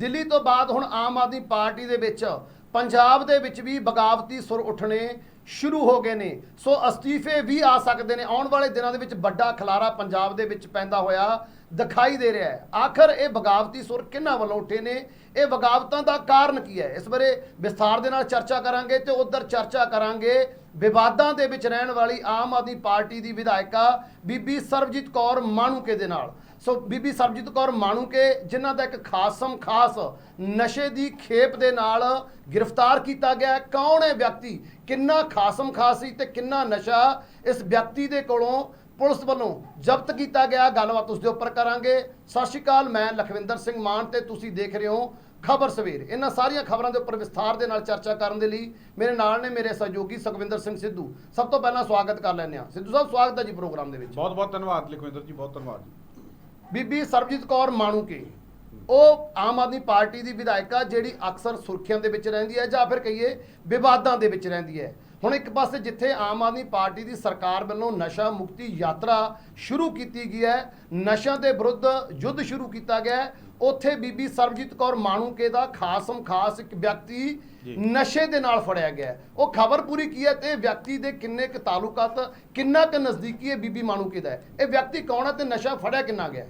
ਦਿੱਲੀ ਤੋਂ ਬਾਅਦ ਹੁਣ ਆਮ ਆਦਮੀ ਪਾਰਟੀ ਦੇ ਵਿੱਚ ਪੰਜਾਬ ਦੇ ਵਿੱਚ ਵੀ ਬਗਾਵਤੀ ਸੁਰ ਉੱਠਣੇ ਸ਼ੁਰੂ ਹੋ ਗਏ ਨੇ। ਸੋ ਅਸਤੀਫੇ ਵੀ ਆ ਸਕਦੇ ਨੇ। ਆਉਣ ਵਾਲੇ ਦਿਨਾਂ ਦੇ ਵਿੱਚ ਵੱਡਾ ਖਲਾਰਾ ਪੰਜਾਬ ਦੇ ਵਿੱਚ ਪੈਂਦਾ ਹੋਇਆ ਦਿਖਾਈ ਦੇ ਰਿਹਾ ਹੈ। ਆਖਰ ਇਹ ਬਗਾਵਤੀ ਸੁਰ ਕਿਹਨਾਂ ਵੱਲੋਂ ਉੱਠੇ ਨੇ? ਇਹ ਬਗਾਵਤਾਂ ਦਾ ਕਾਰਨ ਕੀ ਹੈ? ਇਸ ਬਾਰੇ ਵਿਸਥਾਰ ਦੇ ਨਾਲ ਚਰਚਾ ਕਰਾਂਗੇ ਤੇ ਉਧਰ ਚਰਚਾ ਕਰਾਂਗੇ ਵਿਵਾਦਾਂ ਦੇ ਵਿੱਚ ਰਹਿਣ ਵਾਲੀ ਆਮ ਆਦਮੀ ਪਾਰਟੀ ਦੀ ਵਿਧਾਇਕਾ ਬੀਬੀ ਸਰਬਜੀਤ ਕੌਰ ਮਾਣੂਕੇ ਦੇ ਨਾਲ। ਸੋ ਬੀਬੀ ਸਰਬਜੀਤ ਕੌਰ ਮਾਣੂਕੇ, ਜਿਨ੍ਹਾਂ ਦਾ ਇੱਕ ਖਾਸਮ ਖਾਸ ਨਸ਼ੇ ਦੀ ਖੇਪ ਦੇ ਨਾਲ ਗ੍ਰਿਫਤਾਰ ਕੀਤਾ ਗਿਆ ਕੌਣ ਹੈ ਵਿਅਕਤੀ? ਕਿੰਨਾ ਖਾਸਮ ਖਾਸ ਸੀ ਤੇ ਕਿੰਨਾ ਨਸ਼ਾ? ਇਸ ਵਿਅਕਤੀ ਦੇ ਕੋਲੋਂ ਪੁਲਿਸ ਵੱਲੋਂ ਜ਼ਬਤ ਕੀਤਾ ਗਿਆ ਗੱਲਬਾਤ ਉਸ ਦੇ ਉੱਪਰ ਕਰਾਂਗੇ। ਸਤਿ ਸ਼੍ਰੀ ਅਕਾਲ, ਮੈਂ ਲਖਵਿੰਦਰ ਸਿੰਘ ਮਾਨ ਤੇ ਤੁਸੀਂ ਦੇਖ ਰਹੇ ਹੋ ਖਬਰ ਸਵੇਰ। ਇਹਨਾਂ ਸਾਰੀਆਂ ਖਬਰਾਂ ਦੇ ਉੱਪਰ ਵਿਸਥਾਰ ਦੇ ਨਾਲ ਚਰਚਾ ਕਰਨ ਦੇ ਲਈ ਮੇਰੇ ਨਾਲ ਨੇ ਮੇਰੇ ਸਹਿਯੋਗੀ ਸੁਖਵਿੰਦਰ ਸਿੰਘ ਸਿੱਧੂ। ਸਭ ਤੋਂ ਪਹਿਲਾਂ ਸਵਾਗਤ ਕਰ ਲੈਂਦੇ ਹਾਂ। ਸਿੱਧੂ ਸਾਹਿਬ, ਸਵਾਗਤ ਹੈ ਜੀ ਪ੍ਰੋਗਰਾਮ ਦੇ ਵਿੱਚ। ਬਹੁਤ ਬਹੁਤ ਧੰਨਵਾਦ, ਲਖਵਿੰਦਰ ਜੀ, ਬਹੁਤ ਧੰਨਵਾਦ ਜੀ। ਬੀਬੀ ਸਰਬਜੀਤ ਕੌਰ ਮਾਣੂਕੇ ਉਹ ਆਮ ਆਦਮੀ ਪਾਰਟੀ ਦੀ ਵਿਧਾਇਕਾ ਜਿਹੜੀ ਅਕਸਰ ਸੁਰਖੀਆਂ ਦੇ ਵਿੱਚ ਰਹਿੰਦੀ ਹੈ ਜਾਂ ਫਿਰ ਕਹੀਏ ਵਿਵਾਦਾਂ ਦੇ ਵਿੱਚ ਰਹਿੰਦੀ ਹੈ ਹੁਣ ਇੱਕ ਪਾਸੇ ਜਿੱਥੇ ਆਮ ਆਦਮੀ ਪਾਰਟੀ ਦੀ ਸਰਕਾਰ ਵੱਲੋਂ ਨਸ਼ਾ ਮੁਕਤੀ ਯਾਤਰਾ ਸ਼ੁਰੂ ਕੀਤੀ ਗਈ ਹੈ ਨਸ਼ਿਆਂ ਦੇ ਵਿਰੁੱਧ ਯੁੱਧ ਸ਼ੁਰੂ ਕੀਤਾ ਗਿਆ ਉੱਥੇ ਬੀਬੀ ਸਰਬਜੀਤ ਕੌਰ ਮਾਣੂਕੇ ਦਾ ਖਾਸਮ ਖਾਸ ਇੱਕ ਵਿਅਕਤੀ। ਨਸ਼ੇ ਦੇ ਨਾਲ ਫੜਿਆ ਗਿਆ। ਉਹ ਖਬਰ ਪੂਰੀ ਕੀ ਹੈ ਤੇ ਵਿਅਕਤੀ ਦੇ ਕਿੰਨੇ ਕੁ ਤਾਲੁਕਾਤ ਕਿੰਨਾ ਕੁ ਨਜ਼ਦੀਕੀ ਹੈ ਬੀਬੀ ਮਾਣੂਕੇ ਦਾ। ਇਹ ਵਿਅਕਤੀ ਕੌਣ ਹੈ ਤੇ ਨਸ਼ਾ ਫੜਿਆ ਕਿੰਨਾ ਗਿਆ?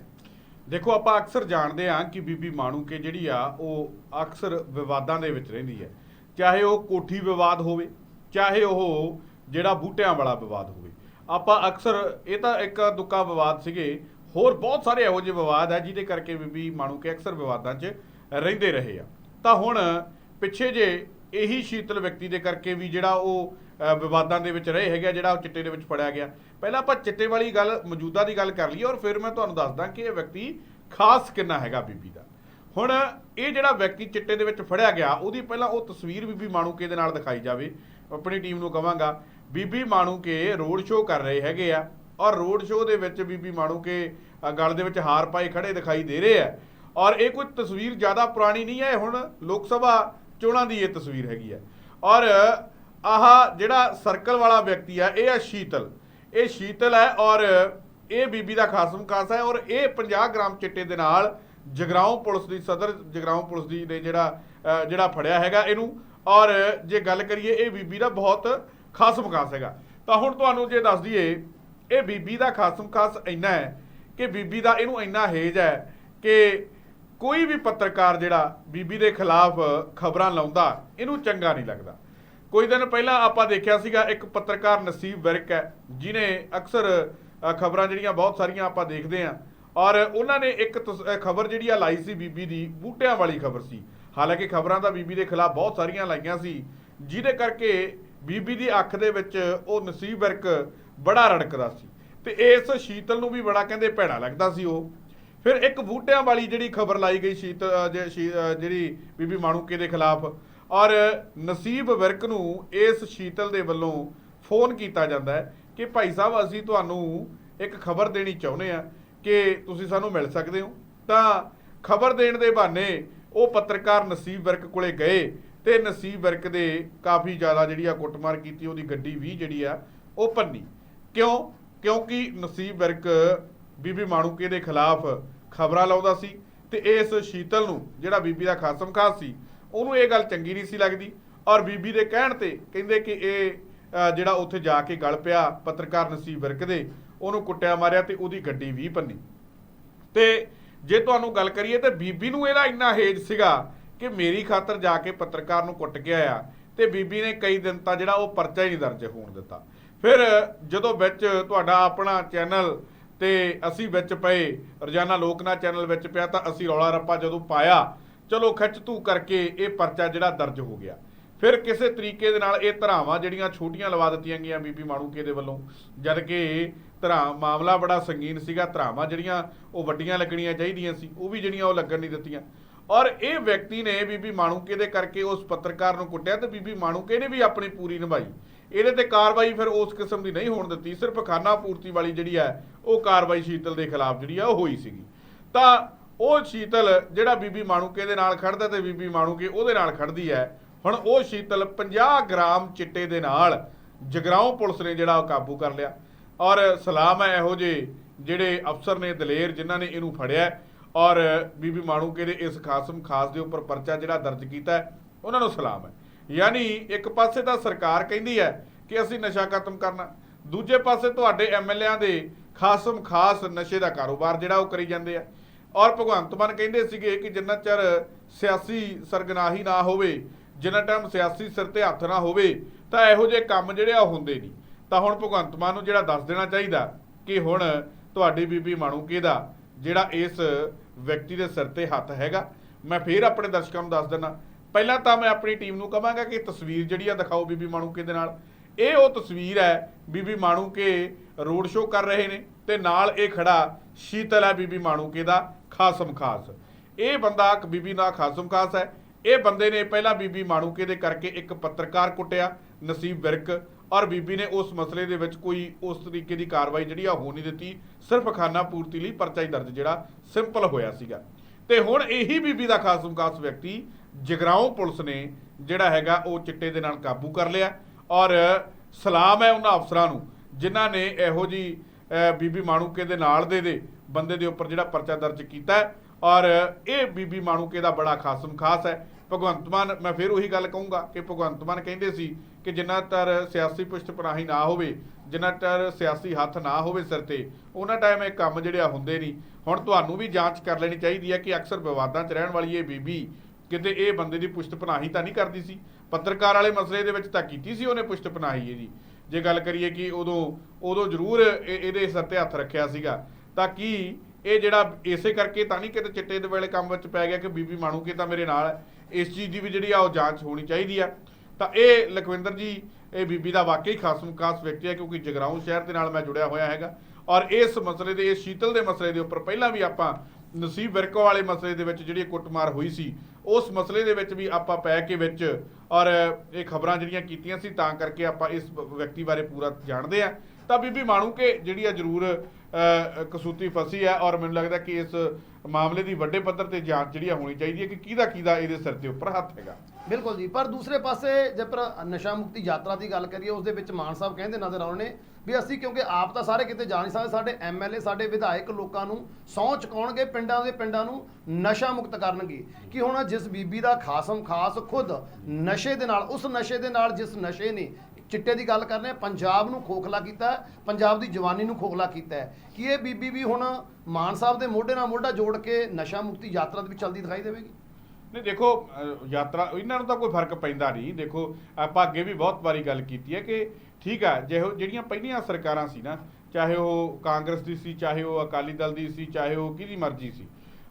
ਦੇਖੋ, ਆਪਾਂ ਅਕਸਰ ਜਾਣਦੇ ਹਾਂ ਕਿ ਬੀਬੀ ਮਾਣੂ ਕੇ ਜਿਹੜੀ ਆ, ਉਹ ਅਕਸਰ ਵਿਵਾਦਾਂ ਦੇ ਵਿੱਚ ਰਹਿੰਦੀ ਹੈ। ਚਾਹੇ ਉਹ ਕੋਠੀ ਵਿਵਾਦ ਹੋਵੇ, ਚਾਹੇ ਉਹ ਜਿਹੜਾ ਬੂਟਿਆਂ ਵਾਲਾ ਵਿਵਾਦ ਹੋਵੇ। ਆਪਾਂ ਅਕਸਰ, ਇਹ ਤਾਂ ਇੱਕ ਦੁੱਕਾ ਵਿਵਾਦ ਸੀਗੇ। ਹੋਰ ਬਹੁਤ ਸਾਰੇ ਇਹੋ ਜਿਹੇ ਵਿਵਾਦ ਆ, ਜਿਹਦੇ ਕਰਕੇ ਬੀਬੀ ਮਾਣੂ ਕੇ ਅਕਸਰ ਵਿਵਾਦਾਂ 'ਚ ਰਹਿੰਦੇ ਰਹੇ ਆ। ਤਾਂ ਹੁਣ ਪਿੱਛੇ ਜੇ ਇਹੀ ਸ਼ੀਤਲ ਵਿਅਕਤੀ ਦੇ ਕਰਕੇ ਵੀ ਜਿਹੜਾ ਉਹ ਵਿਵਾਦਾਂ ਦੇ ਵਿੱਚ ਰਹੇ ਹੈਗਾ ਜਿਹੜਾ ਉਹ ਚਿੱਟੇ ਦੇ ਵਿੱਚ ਫੜਿਆ ਗਿਆ। ਪਹਿਲਾਂ ਆਪਾਂ ਚਿੱਟੇ ਵਾਲੀ ਗੱਲ ਮੌਜੂਦਾ ਦੀ ਗੱਲ ਕਰ ਲਈਏ ਔਰ ਫਿਰ ਮੈਂ ਤੁਹਾਨੂੰ ਦੱਸਦਾ ਕਿ ਇਹ ਵਿਅਕਤੀ ਖਾਸ ਕਿੰਨਾ ਹੈਗਾ ਬੀਬੀ ਦਾ। ਹੁਣ ਇਹ ਜਿਹੜਾ ਵਿਅਕਤੀ ਚਿੱਟੇ ਦੇ ਵਿੱਚ ਫੜਿਆ ਗਿਆ ਉਹਦੀ ਪਹਿਲਾਂ ਉਹ ਤਸਵੀਰ ਬੀਬੀ ਮਾਣੂਕੇ ਦੇ ਨਾਲ ਦਿਖਾਈ ਜਾਵੇ। ਆਪਣੀ ਟੀਮ ਨੂੰ ਕਵਾਂਗਾ ਬੀਬੀ ਮਾਣੂਕੇ ਰੋਡ ਸ਼ੋਅ ਕਰ ਰਹੇ ਹੈਗੇ ਆ ਔਰ ਰੋਡ ਸ਼ੋਅ ਦੇ ਵਿੱਚ ਬੀਬੀ ਮਾਣੂਕੇ ਅ, ਗਲ ਦੇ ਵਿੱਚ ਹਾਰ ਪਾਏ ਖੜੇ ਦਿਖਾਈ ਦੇ ਰਹੇ ਆ। ਔਰ ਇਹ ਕੋਈ ਤਸਵੀਰ ਜ਼ਿਆਦਾ ਪੁਰਾਣੀ ਨਹੀਂ ਹੈ ਹੁਣ ਲੋਕ ਸਭਾ ਚੋਣਾਂ ਦੀ ਇਹ ਤਸਵੀਰ ਹੈਗੀ ਹੈ। ਔਰ ਆਹ ਜਿਹੜਾ ਸਰਕਲ ਵਾਲਾ ਵਿਅਕਤੀ ਹੈ, ਇਹ ਹੈ ਸ਼ੀਤਲ। ਇਹ ਸ਼ੀਤਲ ਹੈ ਔਰ ਇਹ ਬੀਬੀ ਦਾ ਖਾਸਮ ਖਾਸ ਹੈ ਔਰ ਇਹ 50 ਗ੍ਰਾਮ ਚਿੱਟੇ ਦੇ ਨਾਲ ਜਗਰਾਉਂ ਪੁਲਿਸ ਦੀ ਸਦਰ ਜਗਰਾਉਂ ਪੁਲਿਸ ਦੀ ਨੇ ਜਿਹੜਾ ਜਿਹੜਾ ਫੜਿਆ ਹੈਗਾ ਇਹਨੂੰ। ਔਰ ਜੇ ਗੱਲ ਕਰੀਏ, ਇਹ ਬੀਬੀ ਦਾ ਬਹੁਤ ਖਾਸਮ ਖਾਸ ਹੈਗਾ। ਤਾਂ ਹੁਣ ਤੁਹਾਨੂੰ ਜੇ ਦੱਸ ਦਈਏ, ਇਹ ਬੀਬੀ ਦਾ ਖਾਸਮ ਖਾਸ ਇੰਨਾ ਹੈ ਕਿ ਬੀਬੀ ਦਾ ਇਹਨੂੰ ਇੰਨਾ ਹੇਜ ਹੈ ਕਿ ਕੋਈ ਵੀ ਪੱਤਰਕਾਰ ਜਿਹੜਾ ਬੀਬੀ ਦੇ ਖਿਲਾਫ ਖਬਰਾਂ ਲਾਉਂਦਾ, ਇਹਨੂੰ ਚੰਗਾ ਨਹੀਂ ਲੱਗਦਾ। ਕੁਝ ਦਿਨ ਪਹਿਲਾਂ ਆਪਾਂ ਦੇਖਿਆ ਸੀਗਾ ਇੱਕ ਪੱਤਰਕਾਰ ਨਸੀਬ ਵਿਰਕ ਹੈ ਜਿਨੇ ਅਕਸਰ ਖਬਰਾਂ ਜਿਹੜੀਆਂ ਬਹੁਤ ਸਾਰੀਆਂ ਆਪਾਂ ਦੇਖਦੇ ਆਂ ਔਰ ਉਹਨਾਂ ਨੇ ਇੱਕ ਖਬਰ ਜਿਹੜੀ ਆ ਲਾਈ ਸੀ ਬੀਬੀ ਦੀ, ਬੂਟਿਆਂ ਵਾਲੀ ਖਬਰ ਸੀ। ਹਾਲਾਂਕਿ ਖਬਰਾਂ ਤਾਂ ਬੀਬੀ ਦੇ ਖਿਲਾਫ ਬਹੁਤ ਸਾਰੀਆਂ ਲਾਈਆਂ ਸੀ, ਜਿਹਦੇ ਕਰਕੇ ਬੀਬੀ ਦੀ ਅੱਖ ਦੇ ਵਿੱਚ ਉਹ ਨਸੀਬ ਵਿਰਕ ਬੜਾ ਰੜਕਦਾ ਸੀ ਤੇ ਇਸ ਸ਼ੀਤਲ ਨੂੰ ਵੀ ਬੜਾ ਕਹਿੰਦੇ ਭੈੜਾ ਲੱਗਦਾ ਸੀ ਉਹ। ਫਿਰ ਇੱਕ ਬੂਟਿਆਂ ਵਾਲੀ ਜਿਹੜੀ ਖਬਰ ਲਾਈ ਗਈ ਸ਼ੀਤਲ ਸ਼ੀ- ਜਿਹੜੀ ਬੀਬੀ ਮਾਣੂਕੇ ਦੇ ਖਿਲਾਫ ਔਰ ਨਸੀਬ ਵਿਰਕ ਨੂੰ ਇਸ ਸ਼ੀਤਲ ਦੇ ਵੱਲੋਂ ਫੋਨ ਕੀਤਾ ਜਾਂਦਾ ਹੈ ਕਿ ਭਾਈ ਸਾਹਿਬ, ਅਸੀਂ ਤੁਹਾਨੂੰ ਇੱਕ ਖਬਰ ਦੇਣੀ ਚਾਹੁੰਦੇ ਆ ਕਿ ਤੁਸੀਂ ਸਾਨੂੰ ਮਿਲ ਸਕਦੇ ਹੋ। ਤਾਂ ਖਬਰ ਦੇਣ ਦੇ ਬਹਾਨੇ ਉਹ ਪੱਤਰਕਾਰ ਨਸੀਬ ਵਿਰਕ ਕੋਲੇ ਗਏ ਤੇ ਨਸੀਬ ਵਿਰਕ ਦੇ ਕਾਫੀ ਜ਼ਿਆਦਾ ਜਿਹੜੀ ਆ ਕੁੱਟਮਾਰ ਕੀਤੀ, ਉਹਦੀ ਗੱਡੀ ਵੀ ਜਿਹੜੀ ਆ ਉਹ ਪੰਨੀ ਕਿਉਂ? ਕਿਉਂਕਿ ਨਸੀਬ ਵਿਰਕ ਬੀਬੀ ਮਾਣੂਕੇ ਦੇ ਖਿਲਾਫ ਖਬਰਾਂ ਲਾਉਂਦਾ ਸੀ ਤੇ ਇਸ ਸ਼ੀਤਲ ਨੂੰ ਜਿਹੜਾ ਬੀਬੀ ਦਾ ਖਾਸਮ ਖਾਸ ਸੀ ਉਹਨੂੰ ਇਹ ਗੱਲ ਚੰਗੀ ਨਹੀਂ ਸੀ ਲੱਗਦੀ। ਔਰ ਬੀਬੀ ਦੇ ਕਹਿਣ ਤੇ ਕਹਿੰਦੇ ਕਿ ਇਹ ਜਿਹੜਾ ਉੱਥੇ ਜਾ ਕੇ ਗਲ ਪਿਆ, ਪੱਤਰਕਾਰ ਨਸੀਬ ਵਿਰਕ ਦੇ, ਉਹਨੂੰ ਕੁੱਟਿਆ ਮਾਰਿਆ ਤੇ ਉਹਦੀ ਗੱਡੀ ਵੀ ਪੰਨੀ। ਤੇ ਜੇ ਤੁਹਾਨੂੰ ਗੱਲ ਕਰੀਏ ਤੇ ਬੀਬੀ ਨੂੰ ਇਹਦਾ ਇੰਨਾ ਹੇਜ ਸੀਗਾ ਕਿ ਮੇਰੀ ਖਾਤਰ ਜਾ ਕੇ ਪੱਤਰਕਾਰ ਨੂੰ ਕੁੱਟ ਕੇ ਆਇਆ ਤੇ ਬੀਬੀ ਨੇ ਕਈ ਦਿਨ ਤਾਂ ਜਿਹੜਾ ਉਹ ਪਰਚਾ ਹੀ ਨਹੀਂ ਦਰਜ ਹੋਣ ਦਿੱਤਾ। ਫਿਰ ਜਦੋਂ ਵਿੱਚ ਤੁਹਾਡਾ ਆਪਣਾ ਚੈਨਲ ਤੇ ਅਸੀਂ ਵਿੱਚ ਪਏ, ਰੋਜ਼ਾਨਾ ਲੋਕਨਾ ਚੈਨਲ ਵਿੱਚ ਪਿਆ ਤਾਂ ਅਸੀਂ ਰੌਲਾ ਰੱਪਾ ਜਦੋਂ ਪਾਇਆ ਚਲੋ ਖਿੱਚ ਧੂ ਕਰਕੇ ਇਹ ਪਰਚਾ ਜਿਹੜਾ ਦਰਜ ਹੋ ਗਿਆ। ਫਿਰ ਕਿਸੇ ਤਰੀਕੇ ਦੇ ਨਾਲ ਇਹ ਧਰਾਵਾਂ ਜਿਹੜੀਆਂ ਛੋਟੀਆਂ ਲਵਾ ਦਿੱਤੀਆਂ ਗਈਆਂ ਬੀਬੀ ਮਾਣੂਕੇ ਦੇ ਵੱਲੋਂ, ਜਦ ਕਿ ਧਰਾ ਮਾਮਲਾ ਬੜਾ ਸੰਗੀਨ ਸੀਗਾ, ਧਰਾਵਾਂ ਜਿਹੜੀਆਂ ਉਹ ਵੱਡੀਆਂ ਲੱਗਣੀਆਂ ਚਾਹੀਦੀਆਂ ਸੀ, ਉਹ ਵੀ ਜਿਹੜੀਆਂ ਉਹ ਲੱਗਣ ਨਹੀਂ ਦਿੱਤੀਆਂ। ਔਰ ਇਹ ਵਿਅਕਤੀ ਨੇ ਬੀਬੀ ਮਾਣੂਕੇ ਦੇ ਕਰਕੇ ਉਸ ਪੱਤਰਕਾਰ ਨੂੰ ਕੁੱਟਿਆ ਤੇ ਬੀਬੀ ਮਾਣੂਕੇ ਨੇ ਵੀ ਆਪਣੀ ਪੂਰੀ ਨਿਭਾਈ। ਇਹਦੇ ਤੇ ਕਾਰਵਾਈ ਫਿਰ ਉਸ ਕਿਸਮ ਦੀ ਨਹੀਂ ਹੋਣ ਦਿੱਤੀ, ਸਿਰਫ ਖਾਨਾ ਪੂਰਤੀ ਵਾਲੀ ਜਿਹੜੀ ਹੈ, ਉਹ ਕਾਰਵਾਈ ਸ਼ੀਤਲ ਦੇ ਖਿਲਾਫ ਜਿਹੜੀ ਆ, ਉਹ ਹੋਈ ਸੀਗੀ। ਤਾਂ ਉਹ ਸ਼ੀਤਲ ਜਿਹੜਾ ਬੀਬੀ ਮਾਣੂਕੇ ਦੇ ਨਾਲ ਖੜਦਾ ਤੇ ਬੀਬੀ ਮਾਣੂਕੇ ਉਹਦੇ ਨਾਲ ਖੜਦੀ ਹੈ। ਹੁਣ ਉਹ ਸ਼ੀਤਲ 50 ਗ੍ਰਾਮ ਚਿੱਟੇ ਦੇ ਨਾਲ ਜਗਰਾਉਂ ਪੁਲਿਸ ਨੇ ਜਿਹੜਾ ਉਹ ਕਾਬੂ ਕਰ ਲਿਆ। ਔਰ ਸਲਾਮ ਹੈ ਇਹੋ ਜਿਹੇ ਜਿਹੜੇ ਅਫਸਰ ਨੇ, ਦਲੇਰ ਜਿਨ੍ਹਾਂ ਨੇ ਇਹਨੂੰ ਫੜਿਆ ਔਰ ਬੀਬੀ ਮਾਣੂਕੇ ਦੇ ਇਸ ਖਾਸਮ ਖਾਸ ਦੇ ਉੱਪਰ ਪਰਚਾ ਜਿਹੜਾ ਦਰਜ ਕੀਤਾ ਉਹਨਾਂ ਨੂੰ ਸਲਾਮ ਹੈ। ਯਾਨੀ ਇੱਕ ਪਾਸੇ ਤਾਂ ਸਰਕਾਰ ਕਹਿੰਦੀ ਹੈ ਕਿ ਅਸੀਂ ਨਸ਼ਾ ਖਤਮ ਕਰਨਾ, ਦੂਜੇ ਪਾਸੇ ਤੁਹਾਡੇ ਐਮਐਲਏਆਂ ਦੇ ਖਾਸਮ ਖਾਸ ਨਸ਼ੇ ਦਾ ਕਾਰੋਬਾਰ ਜਿਹੜਾ ਉਹ ਕਰੀ ਜਾਂਦੇ ਆ। ਔਰ ਭਗਵੰਤ ਮਾਨ ਕਹਿੰਦੇ ਸੀਗੇ ਕਿ ਜਿੰਨਾ ਚਿਰ ਸਿਆਸੀ ਸਰਗਨਾਹੀ ਨਾ ਹੋਵੇ, ਜਿੰਨਾ ਟਾਈਮ ਸਿਆਸੀ ਸਿਰ ਤੇ ਹੱਥ ਨਾ ਹੋਵੇ, ਤਾਂ ਇਹੋ ਜਿਹੇ ਕੰਮ ਜਿਹੜੇ ਆ ਉਹ ਹੁੰਦੇ ਨਹੀਂ। ਤਾਂ ਹੁਣ ਭਗਵੰਤ ਮਾਨ ਨੂੰ ਜਿਹੜਾ ਦੱਸ ਦੇਣਾ ਚਾਹੀਦਾ ਕਿ ਹੁਣ ਤੁਹਾਡੀ ਬੀਬੀ ਮਾਣੂਕੇ ਦਾ ਜਿਹੜਾ ਇਸ ਵਿਅਕਤੀ ਦੇ ਸਿਰ ਤੇ ਹੱਥ ਹੈਗਾ, ਮੈਂ ਫੇਰ ਆਪਣੇ ਦਰਸ਼ਕਾਂ ਨੂੰ ਦੱਸ ਦਿੰਦਾ। ਪਹਿਲਾਂ ਤਾਂ ਮੈਂ ਆਪਣੀ ਟੀਮ ਨੂੰ ਕਹਾਂਗਾ ਕਿ ਤਸਵੀਰ ਜਿਹੜੀ ਆ ਦਿਖਾਓ ਬੀਬੀ ਮਾਣੂਕੇ ਦੇ ਨਾਲ। ਇਹ ਉਹ ਤਸਵੀਰ ਹੈ, ਬੀਬੀ ਮਾਣੂਕੇ ਰੋਡ ਸ਼ੋਅ ਕਰ ਰਹੇ ਨੇ ਤੇ ਨਾਲ ਇਹ ਖੜਾ ਸ਼ੀਤਲ ਹੈ ਬੀਬੀ ਮਾਣੂਕੇ ਦਾ। ਖਾਸਮ ਖਾਸ। ਇਹ ਬੰਦਾ ਇੱਕ ਬੀਬੀ ਦਾ ਖਾਸਮ ਖਾਸ ਹੈ। ਇਹ ਬੰਦੇ ਨੇ ਪਹਿਲਾਂ ਬੀਬੀ ਮਾਣੂਕੇ ਦੇ ਕਰਕੇ ਇੱਕ ਪੱਤਰਕਾਰ ਕੁੱਟਿਆ ਨਸੀਬ ਵਿਰਕ ਔਰ ਬੀਬੀ ਨੇ ਉਸ ਮਸਲੇ ਦੇ ਵਿੱਚ ਕੋਈ ਉਸ ਤਰੀਕੇ ਦੀ ਕਾਰਵਾਈ ਜਿਹੜੀ ਆ ਹੋ ਨਹੀਂ ਦਿੱਤੀ। ਸਿਰਫ ਖਾਨਾ ਪੂਰਤੀ ਲਈ ਪਰਚਾ ਹੀ ਦਰਜ ਜਿਹੜਾ ਸਿੰਪਲ ਹੋਇਆ ਸੀਗਾ। ਤੇ ਹੁਣ ਇਹੀ ਬੀਬੀ ਦਾ ਖਾਸਮ ਖਾਸ ਵਿਅਕਤੀ ਜਗਰਾਉਂ ਪੁਲਿਸ ਨੇ ਜਿਹੜਾ ਹੈਗਾ ਉਹ ਚਿੱਟੇ ਦੇ ਨਾਲ ਕਾਬੂ ਕਰ ਲਿਆ। ਔਰ ਸਲਾਮ ਹੈ ਉਹਨਾਂ ਅਫਸਰਾਂ ਨੂੰ ਜਿਨ੍ਹਾਂ ਨੇ ਇਹੋ ਜੀ ਅਹ, ਬੀਬੀ ਮਾਣੂਕੇ ਦੇ ਨਾਲ ਦੇ ਦੇ ਬੰਦੇ ਦੇ ਉੱਪਰ ਜਿਹੜਾ ਪਰਚਾ ਦਰਜ ਕੀਤਾ ਹੈ ਔਰ ਇਹ ਬੀਬੀ ਮਾਣੂਕੇ ਦਾ ਬੜਾ ਖਾਸਮ ਖਾਸ ਹੈ। ਭਗਵੰਤ ਮਾਨ, ਮੈਂ ਫਿਰ ਉਹੀ ਗੱਲ ਕਹੂੰਗਾ ਕਿ ਭਗਵੰਤ ਮਾਨ ਕਹਿੰਦੇ ਸੀ ਕਿ ਜਿੰਨਾ ਤਰ ਸਿਆਸੀ ਪੁਸ਼ਤਪਨਾਹੀ ਨਾ ਹੋਵੇ, ਜਿੰਨਾ ਤਰ ਸਿਆਸੀ ਹੱਥ ਨਾ ਹੋਵੇ ਸਿਰ ਤੇ, ਉਹਨਾਂ ਟਾਈਮ ਇਹ ਕੰਮ ਜਿਹੜੇ ਆ ਹੁੰਦੇ ਨਹੀਂ। ਹੁਣ ਤੁਹਾਨੂੰ ਵੀ ਜਾਂਚ ਕਰ ਲੈਣੀ ਚਾਹੀਦੀ ਹੈ ਕਿ ਅਕਸਰ ਵਿਵਾਦਾਂ 'ਚ ਰਹਿਣ ਵਾਲੀ ਇਹ ਬੀਬੀ ਕਿਤੇ ਇਹ ਬੰਦੇ ਦੀ ਪੁਸ਼ਤਪਨਾਹੀ ਤਾਂ ਨਹੀਂ ਕਰਦੀ ਸੀ। ਪੱਤਰਕਾਰ ਵਾਲੇ ਮਸਲੇ ਦੇ ਵਿੱਚ ਤਾਂ ਕੀਤੀ ਸੀ ਉਹਨੇ ਪੁਸ਼ਤਪਨਾਹੀ ਇਹਦੀ ਜੇ। ਗੱਲ ਕਰੀਏ ਕਿ ਉਦੋਂ ਉਦੋਂ ਜ਼ਰੂਰ ਇਹਦੇ ਸਿਰ ਤੇ ਹੱਥ ਰੱਖਿਆ ਸੀਗਾ। ਤਾਂ ਕੀ ਇਹ ਜਿਹੜਾ ਇਸੇ ਕਰਕੇ ਤਾਂ ਨਹੀਂ ਕਿਤੇ ਚਿੱਟੇ ਦੇ ਵੇਲੇ ਕੰਮ ਵਿੱਚ ਪੈ ਗਿਆ ਕਿ ਬੀਬੀ ਮਾਣੂ ਕੇ ਤਾਂ ਮੇਰੇ ਨਾਲ ਇਸ ਚੀਜ਼ ਦੀ ਵੀ ਜਿਹੜੀ ਆ ਉਹ ਜਾਂਚ ਹੋਣੀ ਚਾਹੀਦੀ ਆ। ਤਾਂ ਇਹ ਲਖਵਿੰਦਰ ਜੀ, ਇਹ ਬੀਬੀ ਦਾ ਵਾਕਈ ਖਾਸ ਖਾਸ ਵਿਅਕਤੀ ਹੈ ਕਿਉਂਕਿ ਜਗਰਾਉਂ ਸ਼ਹਿਰ ਦੇ ਨਾਲ ਮੈਂ ਜੁੜਿਆ ਹੋਇਆ ਹੈਗਾ। ਔਰ ਇਸ ਮਸਲੇ ਦੇ ਇਸ ਸ਼ੀਤਲ ਦੇ ਮਸਲੇ ਦੇ ਉੱਪਰ ਪਹਿਲਾਂ ਵੀ ਆਪਾਂ ਨਸੀਬ ਵਿਰਕੋ ਵਾਲੇ ਮਸਲੇ ਦੇ ਵਿੱਚ ਜਿਹੜੀ ਕੁੱਟਮਾਰ ਹੋਈ ਸੀ, ਉਸ ਮਸਲੇ ਦੇ ਵਿੱਚ ਵੀ ਆਪਾਂ ਪੈ ਕੇ ਵਿੱਚ ਔਰ ਇਹ ਖਬਰਾਂ ਜਿਹੜੀਆਂ ਕੀਤੀਆਂ ਸੀ, ਤਾਂ ਕਰਕੇ ਆਪਾਂ ਇਸ ਵਿਅਕਤੀ ਬਾਰੇ ਪੂਰਾ ਜਾਣਦੇ ਆ। ਤਾਂ ਬੀਬੀ ਮਾਣੂ ਕੇ ਜਿਹੜੀ ਆ ਜ਼ਰੂਰ ਕਸੂਤੀ ਫਸੀ ਹੈ ਔਰ ਮੈਨੂੰ ਲੱਗਦਾ ਕਿ ਇਸ ਮਾਮਲੇ ਦੀ ਵੱਡੇ ਪੱਧਰ ਤੇ ਜਾਂਚ ਜਿਹੜੀ ਹੋਣੀ ਚਾਹੀਦੀ ਹੈ ਕਿ ਕਿਹਦਾ ਕਿਹਦਾ ਇਹਦੇ ਸਿਰ ਦੇ ਉੱਪਰ ਹੱਥ ਹੈਗਾ। ਬਿਲਕੁਲ ਜੀ, ਪਰ ਦੂਸਰੇ ਪਾਸੇ ਜੇ ਪਰ ਨਸ਼ਾ ਮੁਕਤੀ ਯਾਤਰਾ ਦੀ ਗੱਲ ਕਰੀਏ, ਉਸ ਦੇ ਵਿੱਚ ਮਾਨ ਸਾਹਿਬ ਕਹਿੰਦੇ ਨਜ਼ਰ ਆਉਣੇ ਨੇ ਵੀ ਅਸੀਂ ਕਿਉਂਕਿ ਆਪ ਤਾਂ ਸਾਰੇ ਕਿਤੇ ਜਾ ਨਹੀਂ ਸਕਦੇ, ਸਾਡੇ ਐਮਐਲਏ ਸਾਡੇ ਵਿਧਾਇਕ ਲੋਕਾਂ ਨੂੰ ਸਹੁੰ ਚੁਕਾਉਣਗੇ, ਪਿੰਡਾਂ ਦੇ ਪਿੰਡਾਂ ਨੂੰ ਨਸ਼ਾ ਮੁਕਤ ਕਰਨਗੇ। ਕਿ ਹੁਣ ਜਿਸ ਬੀਬੀ ਦਾ ਖਾਸਮ ਖਾਸ ਖੁਦ ਨਸ਼ੇ ਦੇ ਨਾਲ, ਉਸ ਨਸ਼ੇ ਦੇ ਨਾਲ ਜਿਸ ਨਸ਼ੇ ਨੇ ਚਿੱਟੇ ਦੀ ਗੱਲ ਕਰਨੇ ਪੰਜਾਬ ਨੂੰ ਖੋਖਲਾ ਕੀਤਾ ਪੰਜਾਬ ਦੀ ਜਵਾਨੀ ਨੂੰ ਖੋਖਲਾ ਕੀਤਾ ਹੈ। ਕਿ ਇਹ ਬੀਬੀ ਵੀ ਹੁਣ ਮਾਨ ਸਾਹਿਬ ਦੇ ਮੋਢੇ ਨਾਲ ਮੋਢਾ ਜੋੜ ਕੇ ਨਸ਼ਾ ਮੁਕਤੀ ਯਾਤਰਾ ਦੇ ਵਿੱਚ ਚਲਦੀ ਦਿਖਾਈ ਦੇਵੇਗੀ? ਨਹੀਂ, ਦੇਖੋ ਯਾਤਰਾ, ਇਹਨਾਂ ਨੂੰ ਤਾਂ ਕੋਈ ਫ਼ਰਕ ਪੈਂਦਾ ਨਹੀਂ। ਦੇਖੋ, ਆਪਾਂ ਅੱਗੇ ਵੀ ਬਹੁਤ ਵਾਰੀ ਗੱਲ ਕੀਤੀ ਹੈ ਕਿ ਠੀਕ ਹੈ ਜਿਹੋ, ਜਿਹੜੀਆਂ ਪਹਿਲੀਆਂ ਸਰਕਾਰਾਂ ਸੀ ਨਾ, ਚਾਹੇ ਉਹ ਕਾਂਗਰਸ ਦੀ ਸੀ, ਚਾਹੇ ਉਹ ਅਕਾਲੀ ਦਲ ਦੀ ਸੀ, ਚਾਹੇ ਉਹ ਕਿਹਦੀ ਮਰਜ਼ੀ ਸੀ,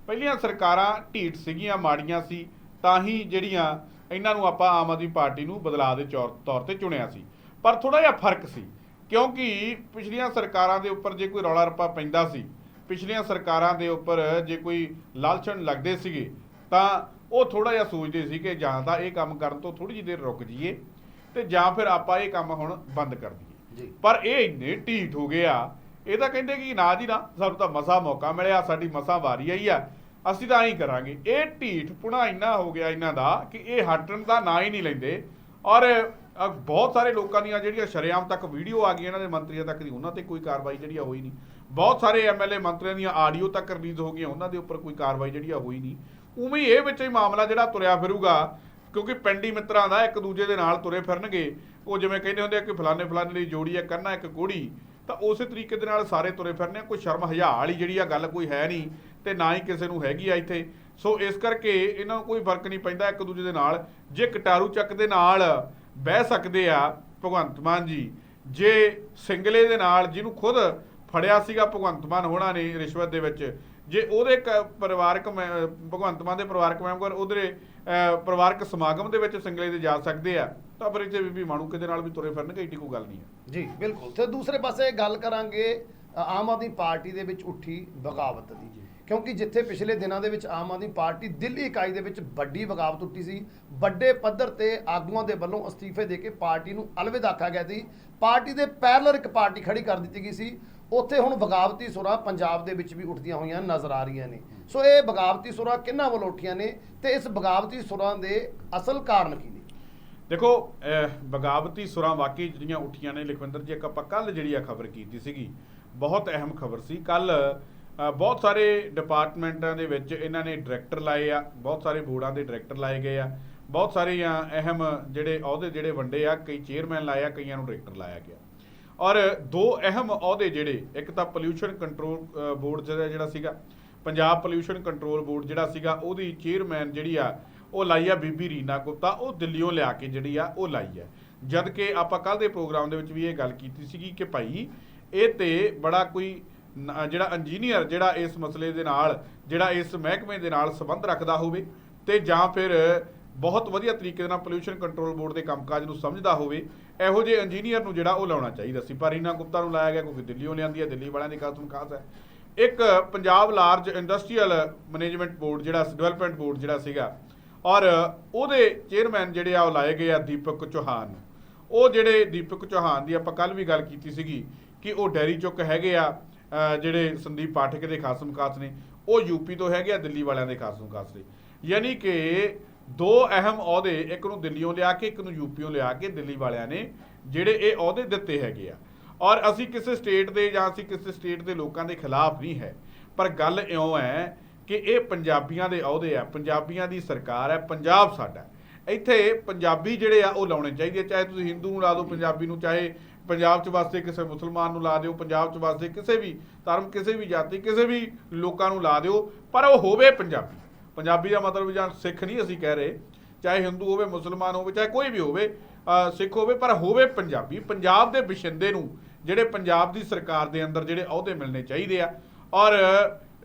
ਪਹਿਲੀਆਂ ਸਰਕਾਰਾਂ ਢੀਠ ਸੀਗੀਆਂ, ਮਾੜੀਆਂ ਸੀ, ਤਾਂ ਹੀ ਜਿਹੜੀਆਂ ਇਹਨਾਂ ਨੂੰ ਆਪਾਂ ਆਮ ਆਦਮੀ ਪਾਰਟੀ ਨੂੰ ਬਦਲਾਅ ਦੇ ਤੌਰ ਤੇ ਚੁਣਿਆ ਸੀ। ਪਰ ਥੋੜਾ ਜਿਹਾ ਫ਼ਰਕ ਸੀ ਕਿਉਂਕਿ ਪਿਛਲੀਆਂ ਸਰਕਾਰਾਂ ਦੇ ਉੱਪਰ ਜੇ ਕੋਈ ਰੌਲਾ ਰੱਪਾ ਪੈਂਦਾ ਸੀ ਪਿਛਲੀਆਂ ਸਰਕਾਰਾਂ ਦੇ ਉੱਪਰ ਜੇ ਕੋਈ ਲਾਲਚਣ ਲੱਗਦੇ ਸੀਗੇ ਤਾਂ ਉਹ ਥੋੜਾ ਜਿਹਾ ਸੋਚਦੇ ਸੀ ਕਿ ਜਾਂ ਤਾਂ ਇਹ ਕੰਮ ਕਰਨ ਤੋਂ ਥੋੜੀ ਜਿਹੀ ਦੇਰ ਰੁਕ ਜਾਈਏ ਤੇ ਜਾਂ ਫਿਰ ਆਪਾਂ ਇਹ ਕੰਮ ਹੁਣ ਬੰਦ ਕਰ ਦਈਏ। ਪਰ ਇਹ ਇੰਨੇ ਢੀਠ ਹੋ ਗਏ ਆ ਇਹ ਤਾਂ ਕਹਿੰਦੇ ਕਿ ਨਾ ਜੀ ਨਾ ਸਾਨੂੰ ਤਾਂ ਮਸਾ ਮੌਕਾ ਮਿਲਿਆ ਸਾਡੀ ਮਸਾ ਵਾਰੀ ਆਈ ਆ। ਅਸੀਂ ਤਾਂ ਐਂ ਕਰਾਂਗੇ, ਇਹ ਢੀਠ ਪੁਣਾ ਇੰਨਾ ਹੋ ਗਿਆ ਇਹਨਾਂ ਦਾ ਕਿ ਇਹ ਹਟਣ ਦਾ ਨਾਂ ਹੀ ਨਹੀਂ ਲੈਂਦੇ। ਔਰ ਬਹੁਤ ਸਾਰੇ ਲੋਕਾਂ ਦੀਆਂ ਜਿਹੜੀਆਂ ਸ਼ਰੇਆਮ ਤੱਕ ਵੀਡੀਓ ਆ ਗਈਆਂ ਇਹਨਾਂ ਦੇ ਮੰਤਰੀਆਂ ਤੱਕ ਦੀ, ਉਹਨਾਂ ਤੇ ਕੋਈ ਕਾਰਵਾਈ ਜਿਹੜੀ ਆ ਹੋਈ ਨਹੀਂ। ਬਹੁਤ ਸਾਰੇ ਐਮਐਲਏ ਮੰਤਰੀਆਂ ਦੀਆਂ ਆਡੀਓ ਤੱਕ ਰਿਲੀਜ਼ ਹੋ ਗਈਆਂ, ਉਹਨਾਂ ਦੇ ਉੱਪਰ ਕੋਈ ਕਾਰਵਾਈ ਜਿਹੜੀ ਆ ਹੋਈ ਨਹੀਂ। ਉਵੇਂ ਇਹ ਵਿੱਚ ਹੀ ਮਾਮਲਾ ਜਿਹੜਾ ਤੁਰਿਆ ਫਿਰੂਗਾ, ਕਿਉਂਕਿ ਪਿੰਡੀ ਮਿੱਤਰਾਂ ਦਾ ਇੱਕ ਦੂਜੇ ਦੇ ਨਾਲ ਤੁਰੇ ਫਿਰਨਗੇ। ਉਹ ਜਿਵੇਂ ਕਹਿੰਦੇ ਹੁੰਦੇ ਆ ਕਿ ਫਲਾਣੇ ਫਲਾਣੇ ਦੀ ਜੋੜੀ ਹੈ ਕੰਨਾ ਇੱਕ ਕੋੜੀ ਤਾਂ ਉਸੇ ਤਰੀਕੇ ਦੇ ਨਾਲ ਸਾਰੇ ਤੁਰੇ ਫਿਰਨੇ ਕੋਈ ਸ਼ਰਮ ਹਯਾ ਵਾਲੀ ਜਿਹੜੀ ਆ ਗੱਲ ਕੋਈ ਹੈ ਨਹੀਂ। ਤੇ ਨਾ ਹੀ ਕਿਸੇ ਨੂੰ ਹੈਗੀ ਆ ਇੱਥੇ। ਸੋ ਇਸ ਕਰਕੇ ਇਹਨਾਂ ਨੂੰ ਕੋਈ ਫ਼ਰਕ ਨਹੀਂ ਪੈਂਦਾ ਇੱਕ ਦੂਜੇ ਦੇ ਨਾਲ। ਜੇ ਕਟਾਰੂ ਚੱਕ ਦੇ ਨਾਲ ਬਹਿ ਸਕਦੇ ਆ ਭਗਵੰਤ ਮਾਨ ਜੀ, ਜੇ ਸਿੰਗਲੇ ਦੇ ਨਾਲ ਜਿਹਨੂੰ ਖੁਦ ਫੜਿਆ ਸੀਗਾ ਭਗਵੰਤ ਮਾਨ ਹੋਣਾ ਨੇ ਰਿਸ਼ਵਤ ਦੇ ਵਿੱਚ, ਜੇ ਉਹਦੇ ਕ- ਪਰਿਵਾਰਕ ਮੈਂ- ਭਗਵੰਤ ਮਾਨ ਦੇ ਪਰਿਵਾਰਕ ਮੈਂਬਰ ਉਹਦੇ ਪਰਿਵਾਰਕ ਸਮਾਗਮ ਦੇ ਵਿੱਚ ਸਿੰਗਲੇ ਦੇ ਜਾ ਸਕਦੇ ਆ, ਤਾਂ ਫਿਰ ਇੱਥੇ ਬੀਬੀ ਮਾਣੂ ਕਿਤੇ ਨਾਲ ਵੀ ਤੁਰੇ ਫਿਰਨਗੇ ਇੱਡੀ ਕੋਈ ਗੱਲ ਨਹੀਂ ਹੈ ਜੀ, ਬਿਲਕੁਲ। ਤੇ ਦੂਸਰੇ ਪਾਸੇ ਗੱਲ ਕਰਾਂਗੇ ਆਮ ਆਦਮੀ ਪਾਰਟੀ ਦੇ ਵਿੱਚ ਉੱਠੀ ਬਗਾਵਤ ਦੀ। ਕਿਉਂਕਿ ਜਿੱਥੇ ਪਿਛਲੇ ਦਿਨਾਂ ਦੇ ਵਿੱਚ ਆਮ ਆਦਮੀ ਪਾਰਟੀ ਦਿੱਲੀ ਇਕਾਈ ਦੇ ਵਿੱਚ ਵੱਡੀ ਬਗਾਵਤ ਉੱਠੀ ਸੀ, ਵੱਡੇ ਪੱਧਰ ਤੇ ਆਗੂਆਂ ਦੇ ਵੱਲੋਂ ਅਸਤੀਫੇ ਦੇ ਕੇ ਪਾਰਟੀ ਨੂੰ ਅਲਵਿਦਾ ਆਖਿਆ ਗਿਆ ਸੀ। ਪਾਰਟੀ ਦੇ ਪੈਰਲਰ ਇੱਕ ਪਾਰਟੀ ਖੜੀ ਕਰ ਦਿੱਤੀ ਗਈ ਸੀ। ਉੱਥੇ ਹੁਣ ਬਗਾਵਤੀ ਸੁਰਾਂ ਪੰਜਾਬ ਦੇ ਵਿੱਚ ਵੀ ਉੱਠਦੀਆਂ ਹੋਈਆਂ ਨਜ਼ਰ ਆ ਰਹੀਆਂ ਨੇ। ਸੋ ਇਹ ਬਗਾਵਤੀ ਸੁਰਾਂ ਕਿਹਨਾਂ ਵੱਲੋਂ ਉੱਠੀਆਂ ਨੇ ਤੇ ਇਸ ਬਗਾਵਤੀ ਸੁਰਾਂ ਦੇ ਅਸਲ ਕਾਰਨ ਕੀ ਨੇ? ਦੇਖੋ ਬਗਾਵਤੀ ਸੁਰਾਂ ਵਾਕਈ ਜਿਹੜੀਆਂ ਉੱਠੀਆਂ ਨੇ, ਲਖਵਿੰਦਰ ਜੀ, ਇੱਕ ਆਪਾਂ ਕੱਲ ਜਿਹੜੀ ਆ ਖਬਰ ਕੀਤੀ ਸੀਗੀ, ਬਹੁਤ ਅਹਿਮ ਖਬਰ ਸੀ। ਕੱਲ ਬਹੁਤ ਸਾਰੇ ਡਿਪਾਰਟਮੈਂਟਾਂ ਦੇ ਵਿੱਚ ਇਹਨਾਂ ਨੇ ਡਾਇਰੈਕਟਰ ਲਾਏ ਆ, ਬਹੁਤ ਸਾਰੇ ਬੋਰਡਾਂ ਦੇ ਡਾਇਰੈਕਟਰ ਲਾਏ ਗਏ ਆ, ਬਹੁਤ ਸਾਰੀਆਂ ਅਹਿਮ ਜਿਹੜੇ ਅਹੁਦੇ ਜਿਹੜੇ ਵੰਡੇ ਆ, ਕਈ ਚੇਅਰਮੈਨ ਲਾਏ ਆ, ਕਈਆਂ ਨੂੰ ਡਾਇਰੈਕਟਰ ਲਾਇਆ ਗਿਆ। ਔਰ ਦੋ ਅਹਿਮ ਅਹੁਦੇ ਜਿਹੜੇ, ਇੱਕ ਤਾਂ ਪੋਲਿਊਸ਼ਨ ਕੰਟਰੋਲ ਬੋਰਡ ਜਿਹੜਾ ਸੀਗਾ, ਪੰਜਾਬ ਪੋਲਿਊਸ਼ਨ ਕੰਟਰੋਲ ਬੋਰਡ ਜਿਹੜਾ ਸੀਗਾ, ਉਹਦੀ ਚੇਅਰਮੈਨ ਜਿਹੜੀ ਆ, ਉਹ ਲਾਈ ਆ ਬੀਬੀ ਰੀਨਾ ਗੁਪਤਾ, ਉਹ ਦਿੱਲੀੋਂ ਲਿਆ ਕੇ ਜਿਹੜੀ ਆ, ਉਹ ਲਾਈ ਆ। ਜਦ ਕਿ ਆਪਾਂ ਕੱਲ ਦੇ ਪ੍ਰੋਗਰਾਮ ਦੇ ਵਿੱਚ ਵੀ ਇਹ ਗੱਲ ਕੀਤੀ ਸੀਗੀ ਕਿ ਭਾਈ, ਇਹ ਤੇ ਬੜਾ ਕੋਈ ਜਿਹੜਾ ਇੰਜੀਨੀਅਰ ਜਿਹੜਾ ਇਸ ਮਸਲੇ ਦੇ ਨਾਲ, ਜਿਹੜਾ ਇਸ ਮਹਿਕਮੇ ਦੇ ਨਾਲ ਸੰਬੰਧ ਰੱਖਦਾ ਹੋਵੇ ਤੇ ਜਾਂ ਫਿਰ ਬਹੁਤ ਵਧੀਆ ਤਰੀਕੇ ਦੇ ਨਾਲ ਪੋਲਿਊਸ਼ਨ ਕੰਟਰੋਲ ਬੋਰਡ ਦੇ ਕੰਮਕਾਜ ਨੂੰ ਸਮਝਦਾ ਹੋਵੇ, ਇਹੋ ਜਿਹੇ ਇੰਜੀਨੀਅਰ ਨੂੰ ਜਿਹੜਾ ਉਹ ਲਾਉਣਾ ਚਾਹੀਦਾ ਸੀ। ਪਰ ਰੀਨਾ ਗੁਪਤਾ ਨੂੰ ਲਾਇਆ ਗਿਆ, ਕਿਉਂਕਿ ਦਿੱਲੀੋਂ ਲਿਆਂਦੀ ਹੈ, ਦਿੱਲੀ ਵਾਲਿਆਂ ਦੀ ਕਸਮ ਖਾਸ ਹੈ। ਇੱਕ Punjab large industrial management board ਜਿਹੜਾ ਡਿਵੈਲਪਮੈਂਟ ਬੋਰਡ ਜਿਹੜਾ ਸੀਗਾ, ਔਰ ਉਹਦੇ ਚੇਅਰਮੈਨ ਜਿਹੜੇ ਆ, ਉਹ ਲਾਏ ਗਏ ਆ ਦੀਪਕ ਚੌਹਾਨ। ਉਹ ਜਿਹੜੇ ਦੀਪਕ ਚੌਹਾਨ ਦੀ ਆਪਾਂ ਕੱਲ ਵੀ ਗੱਲ ਕੀਤੀ ਸੀਗੀ ਕਿ ਉਹ ਡੈਰੀ ਚੁੱਕ ਹੈਗੇ ਆ ਜਿਹੜੇ ਸੰਦੀਪ ਪਾਠਕ ਦੇ ਖਾਸ ਖਾਸ ਨੇ, ਉਹ ਯੂਪੀ ਤੋਂ ਹੈਗੇ ਆ, ਦਿੱਲੀ ਵਾਲਿਆਂ ਦੇ ਖਾਸਮ ਖਾਸ ਨੇ। ਯਾਨੀ ਕਿ ਦੋ ਅਹਿਮ ਅਹੁਦੇ, ਇੱਕ ਨੂੰ ਦਿੱਲੀੋਂ ਲਿਆ ਕੇ, ਇੱਕ ਨੂੰ ਯੂਪੀੋਂ ਲਿਆ ਕੇ ਦਿੱਲੀ ਵਾਲਿਆਂ ਨੇ ਜਿਹੜੇ ਇਹ ਅਹੁਦੇ ਦਿੱਤੇ ਹੈਗੇ ਆ। ਔਰ ਅਸੀਂ ਕਿਸੇ ਸਟੇਟ ਦੇ ਜਾਂ ਅਸੀਂ ਕਿਸੇ ਸਟੇਟ ਦੇ ਲੋਕਾਂ ਦੇ ਖਿਲਾਫ ਨਹੀਂ ਹੈ। ਪਰ ਗੱਲ ਇਉਂ ਹੈ ਕਿ ਇਹ ਪੰਜਾਬੀਆਂ ਦੇ ਅਹੁਦੇ ਆ, ਪੰਜਾਬੀਆਂ ਦੀ ਸਰਕਾਰ ਹੈ, ਪੰਜਾਬ ਸਾਡਾ। ਇੱਥੇ ਪੰਜਾਬੀ ਜਿਹੜੇ ਆ, ਉਹ ਲਾਉਣੇ ਚਾਹੀਦੇ ਚਾਹੇ ਤੁਸੀਂ ਹਿੰਦੂ ਨੂੰ ਲਾ ਦਿਓ, ਪੰਜਾਬੀ ਨੂੰ, ਚਾਹੇ ਪੰਜਾਬ 'ਚ ਵਸਦੇ ਕਿਸੇ ਮੁਸਲਮਾਨ ਨੂੰ ਲਾ ਦਿਓ, ਪੰਜਾਬ 'ਚ ਵਸਦੇ ਕਿਸੇ ਵੀ ਧਰਮ, ਕਿਸੇ ਵੀ ਜਾਤੀ, ਕਿਸੇ ਵੀ ਲੋਕਾਂ ਨੂੰ ਲਾ ਦਿਓ, ਪਰ ਉਹ ਹੋਵੇ ਪੰਜਾਬੀ। ਪੰਜਾਬੀ ਦਾ ਮਤਲਬ ਜਾਂ ਸਿੱਖ ਨਹੀਂ ਅਸੀਂ ਕਹਿ ਰਹੇ, ਚਾਹੇ ਹਿੰਦੂ ਹੋਵੇ, ਮੁਸਲਮਾਨ ਹੋਵੇ, ਚਾਹੇ ਕੋਈ ਵੀ ਹੋਵੇ ਸਿੱਖ ਹੋਵੇ, ਪਰ ਹੋਵੇ ਪੰਜਾਬੀ। ਪੰਜਾਬ ਦੇ ਬਿਸ਼ੰਦੇ ਨੂੰ ਜਿਹੜੇ ਪੰਜਾਬ ਦੀ ਸਰਕਾਰ ਦੇ ਅੰਦਰ ਜਿਹੜੇ ਅਹੁਦੇ ਮਿਲਣੇ ਚਾਹੀਦੇ ਆ, ਔਰ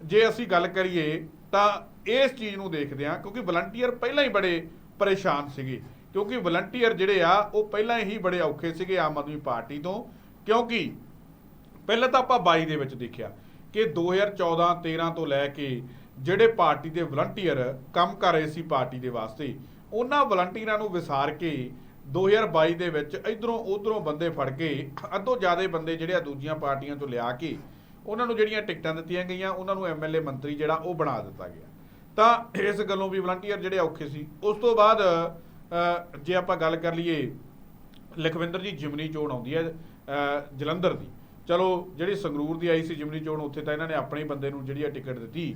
ਜੇ ਅਸੀਂ ਗੱਲ ਕਰੀਏ ਤਾਂ ਇਸ ਚੀਜ਼ ਨੂੰ ਦੇਖਦੇ ਆ ਕਿਉਂਕਿ ਵਲੰਟੀਅਰ ਪਹਿਲਾਂ ਹੀ ਬੜੇ ਪਰੇਸ਼ਾਨ ਸੀਗੇ। ਕਿਉਂਕਿ ਵਲੰਟੀਅਰ ਜਿਹੜੇ ਆ, ਉਹ ਪਹਿਲਾਂ ਹੀ ਬੜੇ ਔਖੇ ਸੀਗੇ ਆਮ ਆਦਮੀ ਪਾਰਟੀ ਤੋਂ, ਕਿਉਂਕਿ ਪਹਿਲਾਂ ਤਾਂ ਆਪਾਂ 22 ਦੇ ਵਿੱਚ ਦੇਖਿਆ ਕਿ 2014 13 ਤੋਂ ਲੈ ਕੇ ਜਿਹੜੇ ਪਾਰਟੀ ਦੇ ਵਲੰਟੀਅਰ ਕੰਮ ਕਰ ਰਹੇ ਸੀ ਪਾਰਟੀ ਦੇ ਵਾਸਤੇ, ਉਹਨਾਂ ਵਲੰਟੀਅਰਾਂ ਨੂੰ ਵਿਸਾਰ ਕੇ 2022 ਦੇ ਵਿੱਚ ਇਧਰੋਂ ਉਧਰੋਂ ਬੰਦੇ ਫੜ ਕੇ, ਅੱਧੋ ਜ਼ਿਆਦਾ ਬੰਦੇ ਜਿਹੜੇ ਆ ਦੂਜੀਆਂ ਪਾਰਟੀਆਂ ਤੋਂ ਲਿਆ ਕੇ, ਉਹਨਾਂ ਨੂੰ ਜਿਹੜੀਆਂ ਟਿਕਟਾਂ ਦਿੱਤੀਆਂ ਗਈਆਂ, ਉਹਨਾਂ ਨੂੰ ਐਮਐਲਏ ਮੰਤਰੀ ਜਿਹੜਾ ਉਹ ਬਣਾ ਦਿੱਤਾ ਗਿਆ। ਤਾਂ ਇਸ ਗੱਲੋਂ ਵੀ ਵਲੰਟੀਅਰ ਜਿਹੜੇ ਔਖੇ ਸੀ। ਉਸ ਤੋਂ ਬਾਅਦ ਜੇ ਆਪਾਂ ਗੱਲ ਕਰ ਲਈਏ, ਲਖਵਿੰਦਰ ਜੀ ਜਿਮਨੀ ਚੋਣ ਆਉਂਦੀ ਹੈ ਜਲੰਧਰ ਦੀ। ਚਲੋ, ਜਿਹੜੀ ਸੰਗਰੂਰ ਦੀ ਆਈ ਸੀ ਜਿਮਨੀ ਚੋਣ, ਉੱਥੇ ਤਾਂ ਇਹਨਾਂ ਨੇ ਆਪਣੇ ਬੰਦੇ ਨੂੰ ਜਿਹੜੀ ਆ ਟਿਕਟ ਦਿੱਤੀ।